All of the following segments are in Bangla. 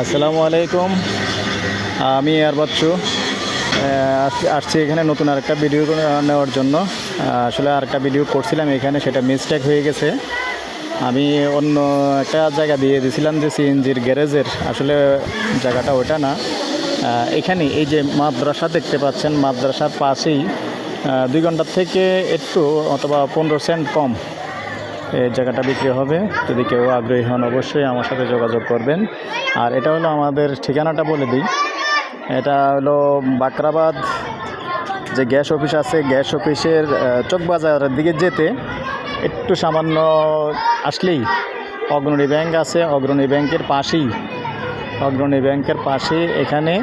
আসসালামু আলাইকুম। আমি আর বাচ্চু। আসছি এখানে নতুন আরেকটা ভিডিও নেওয়ার জন্য। আসলে আরেকটা ভিডিও করছিলাম এখানে, সেটা মিস্টেক হয়ে গেছে। আমি অন্য একটা জায়গা দিয়ে দিয়েছিলাম যে সিএনজির গ্যারেজের। আসলে জায়গাটা ওটা না। এখানে এই যে মাদ্রাসা দেখতে পাচ্ছেন, মাদ্রাসার পাশেই দুই ঘণ্টার থেকে একটু অথবা পনেরো সেন্ট কম। জায়গাটা বিক্রি হবে। যদি কেউ আগ্রহী হন, অবশ্যই আমার সাথে যোগাযোগ করবেন। আর এটা হলো আমাদের ঠিকানাটা বলে দিই। এটা হলো বাকরাবাদ, যে গ্যাস অফিস আছে, গ্যাস অফিসের চকবাজারের দিকে যেতে। একটু সামান্য আসলেই অগ্রণী ব্যাংক আছে, অগ্রণী ব্যাংকের পাশেই, অগ্রণী ব্যাংকের পাশে এখানে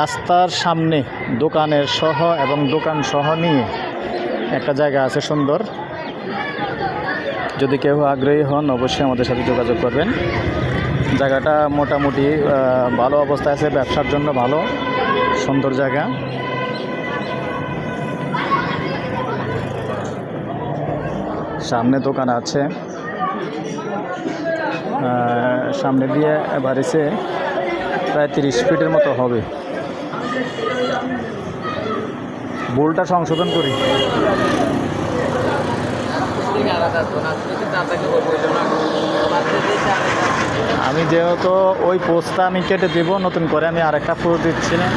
রাস্তার সামনে দোকানের সহ এবং দোকান সহ নিয়ে একটা জায়গা আছে সুন্দর। যদি কেউ আগ্রহী হন, অবশ্যই আমাদের সাথে যোগাযোগ করবেন। জায়গাটা মোটামুটি ভালো অবস্থায় আছে, ব্যবসার জন্য ভালো, সুন্দর জায়গা। সামনে দোকান আছে। সামনে দিয়ে বাড়িছে প্রায় তিরিশ ফিটের মতো হবে। ভুলটা সংশোধন করি। আমি যেহেতু ওই পোস্টটা আমি কেটে দেবো, নতুন করে আমি আরেকটা ফুল দিচ্ছি না।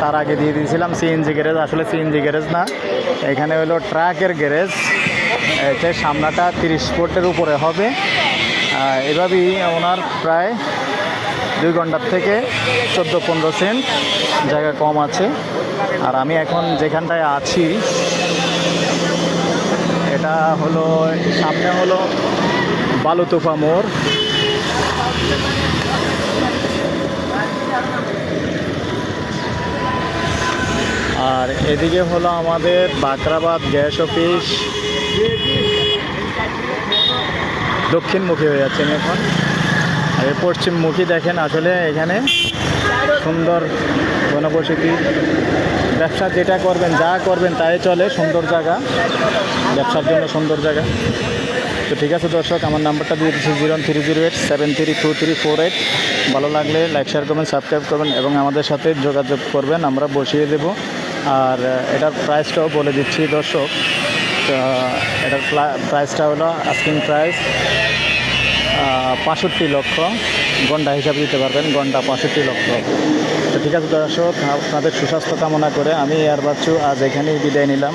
তার আগে দিয়ে দিয়েছিলাম সিএনজি গ্যারেজ আসলে সিএনজি গ্যারেজ না। এখানে হলো ট্রাকের গ্যারেজ এটা সামনাটা তিরিশ ফুটের উপরে হবে। এভাবেই ওনার প্রায় দুই ঘণ্টার থেকে চোদ্দ পনেরো সেন্ট জায়গা কম আছে। আর আমি এখন যেখানটায় আছি এটা হলো সামনে হলো বালুতুফা মোড়। আর এদিকে হলো আমাদের বাকরাবাদ গ্যাস অফিস। দক্ষিণমুখী হয়ে যাচ্ছেন এখন। আর পশ্চিমমুখী দেখেন আসলে এখানে। সুন্দর জনবসতি ব্যবসা যেটা করবেন, যা করবেন তাই চলে, সুন্দর জায়গা। ব্যবসার জন্য সুন্দর জায়গা। তো ঠিক আছে দর্শক, আমার নাম্বারটা দিয়ে দিচ্ছি zero three zero eight, seven three two three four eight. ভালো লাগলে লাইক শেয়ার করবেন সাবস্ক্রাইব করবেন এবং আমাদের সাথে যোগাযোগ করবেন, আমরা বসিয়ে দেব। আর এটার প্রাইসটাও বলে দিচ্ছি দর্শক। এটার প্রাইসটা হলো আস্কিং প্রাইস পঁয়ষট্টি লক্ষ ঘণ্টা হিসাবে দিতে পারবেন ঘণ্টা পঁয়ষট্টি লক্ষ। তো ঠিক আছে দর্শক, আপনাদের সুস্বাস্থ্য কামনা করে আমি এয়ার বাচ্চু আজ এখানেই বিদায় নিলাম।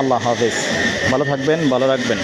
আল্লাহ হাফিজ। ভালো থাকবেন, ভালো রাখবেন।